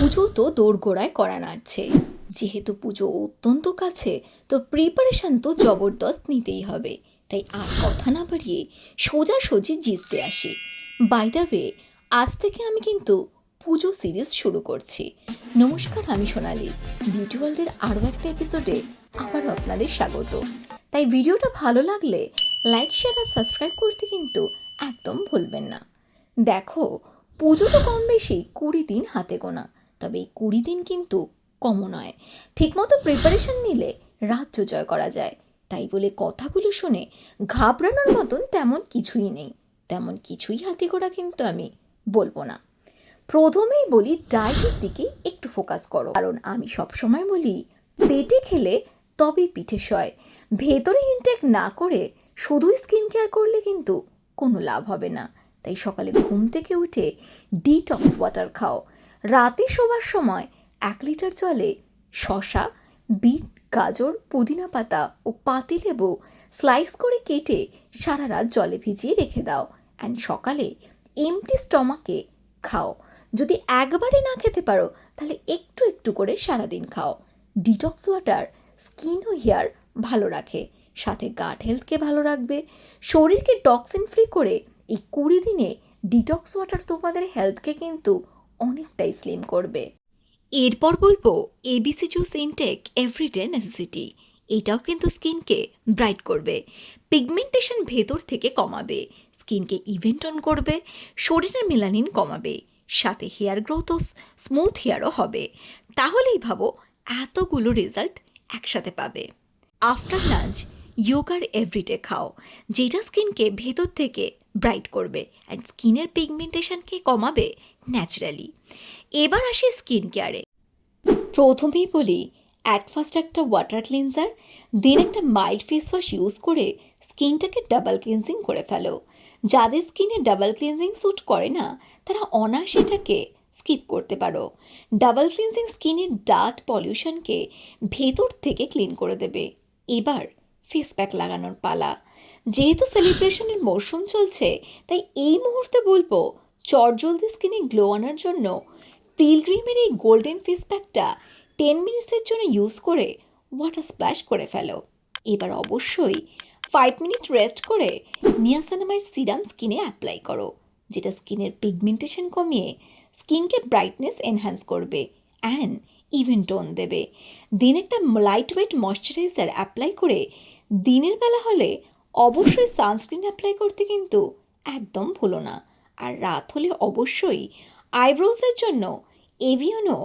পুজো তো দোরগোড়ায় করা নাড়ছে যেহেতু পুজো অত্যন্ত কাছে, তো প্রিপারেশন তো জবরদস্ত নিতেই হবে। তাই আর কথা না বাড়িয়ে সোজাসুজি জিসতে আসি। বাই দ্য ওয়ে আজ থেকে আমি কিন্তু পুজো সিরিজ শুরু করছি। নমস্কার, আমি সোনালি। বিউটি ওয়ার্ল্ডের আরও একটা এপিসোডে আবারও আপনাদের স্বাগত। তাই ভিডিওটা ভালো লাগলে লাইক শেয়ার আর সাবস্ক্রাইব করতে কিন্তু একদম ভুলবেন না। দেখো, পুজো তো কম বেশি কুড়ি দিন হাতে গোনা। তবে এই কুড়ি দিন কিন্তু কমও নয়। ঠিকমতো প্রিপারেশন নিলে রাজ্য জয় করা যায়। তাই বলে কথাগুলো শুনে ঘাবড়ানোর মতন তেমন কিছুই নেই। তেমন কিছুই হাতে গোড়া কিন্তু আমি বলব না। প্রথমেই বলি ডায়েটের দিকে একটু ফোকাস করো। কারণ আমি সবসময় বলি, পেটে খেলে তবেই পিঠে সয়। ভেতরে ইনটেক না করে শুধুই স্কিন কেয়ার করলে কিন্তু কোনো লাভ হবে না। তাই সকালে ঘুম থেকে উঠে ডিটক্স ওয়াটার খাও। রাতে শোবার সময় এক লিটার জলে শশা বিট, গাজর, পুদিনা পাতা ও পাতিলেবু স্লাইস করে কেটে সারা রাত জলে ভিজিয়ে রেখে দাও অ্যান্ড সকালে এমটি স্টমাকে খাও। যদি একবারে না খেতে পারো, তাহলে একটু একটু করে সারাদিন খাও। ডিটক্স ওয়াটার স্কিন ও হেয়ার ভালো রাখে। সাথে গাট হেলথকে ভালো রাখবে। শরীরকে টক্সিন ফ্রি করে এই কুড়ি দিনে ডিটক্স ওয়াটার তোমাদের হেলথকে কিন্তু অনেকটাই স্লিম করবে। এরপর বলব ABC juice intake everyday necessity এটাও কিন্তু স্কিনকে ব্রাইট করবে। পিগমেন্টেশন ভেতর থেকে কমাবে। স্কিনকে ইভেন্টন করবে। শরীরের মেলানিন কমাবে। সাথে হেয়ার গ্রোথও স্মুথ হেয়ারও হবে। তাহলেই ভাবো, এতগুলো রেজাল্ট একসাথে পাবে। আফটার লাঞ্চ ইয়োগার এভরিডে খাও, যেটা স্কিনকে ভেতর থেকে ব্রাইট করবে অ্যান্ড স্কিনের পিগমেন্টেশনকে কমাবে ন্যাচারালি এবার আসি স্কিন কেয়ারে প্রথমেই বলি অ্যাট ফার্স্ট একটা ওয়াটার ক্লিনজার দেন একটা মাইল্ড ফেস ওয়াশ ইউজ করে স্কিনটাকে ডাবল ক্লিনজিং করে ফেলো। যাদের স্কিনে ডাবল ক্লিনজিং স্যুট করে না, তারা অনায়াসে এটাকে স্কিপ করতে পারো। ডাবল ক্লিনজিং স্কিনের ডার্ট পলিউশনকে ভেতর থেকে ক্লিন করে দেবে। এবার ফেস প্যাক লাগানোর পালা। যেহেতু সেলিব্রেশনের মরশুম চলছে, তাই এই মুহূর্তে বলব চটজলদি স্কিনে গ্লো আনার জন্য পিলগ্রিমের এই গোল্ডেন ফেস প্যাকটা টেন মিনিটসের জন্য ইউজ করে ওয়াটার স্প্ল্যাশ করে ফেলো। এবার অবশ্যই ফাইভ মিনিট রেস্ট করে নিয়াসানামাইড সিরাম স্কিনে অ্যাপ্লাই করো, যেটা স্কিনের পিগমেন্টেশন কমিয়ে স্কিনকে ব্রাইটনেস এনহ্যান্স করবে অ্যান্ড ইভেন টোন দেবে। দিন একটা লাইট ওয়েট ময়শ্চারাইজার অ্যাপ্লাই করে দিনের বেলা হলে অবশ্যই সানস্ক্রিন অ্যাপ্লাই করতে কিন্তু একদম ভুলো না। আর রাত হলে অবশ্যই আইব্রোজের জন্য এভিয়নো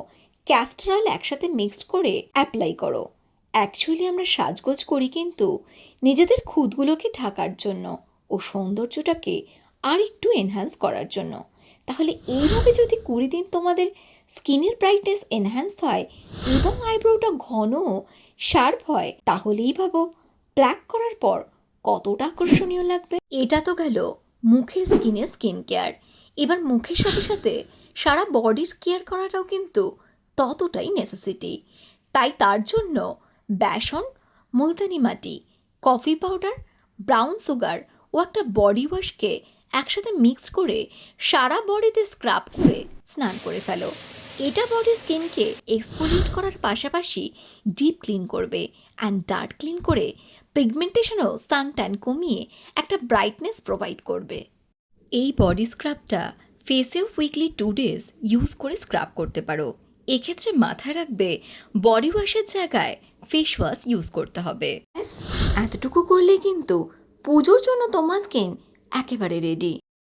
ক্যাস্টারল একসাথে মিক্সড করে অ্যাপ্লাই করো। অ্যাকচুয়ালি আমরা সাজগোজ করি কিন্তু নিজেদের খুদগুলোকে ঢাকার জন্য ও সৌন্দর্যটাকে আর একটু এনহ্যান্স করার জন্য। তাহলে এইভাবে যদি কুড়ি দিন তোমাদের স্কিনের ব্রাইটনেস এনহ্যান্স হয় এবং আইব্রোটা ঘন শার্প হয়, তাহলেই ভাবো ব্ল্যাক করার পর কতটা আকর্ষণীয় লাগবে? এটা তো গেল মুখের স্কিনে স্কিন কেয়ার এবার মুখের সাথে সাথে সারা বডির কেয়ার করাটাও কিন্তু ততটাই নেসেসিটি তাই তার জন্য besan, Multani mitti coffee powder brown sugar ও একটা বডি ওয়াশকে একসাথে মিক্স করে সারা বডিতে স্ক্রাব করে স্নান করে ফেলো। এটা বডি স্কিনকে এক্সপোলিউট করার পাশাপাশি ডিপ ক্লিন করবে অ্যান্ড ডার্ট ক্লিন করে পিগমেন্টেশনও সান ট্যান কমিয়ে একটা ব্রাইটনেস প্রোভাইড করবে। এই বডি স্ক্রাবটা ফেসেও উইকলি টু ডেজ ইউজ করে স্ক্রাব করতে পারো। এক্ষেত্রে মাথায় রাখবে বডি ওয়াশের জায়গায় ফেস ওয়াশ ইউজ করতে হবে। এতটুকু করলে কিন্তু পুজোর জন্য তোমার স্কিন একেবারে রেডি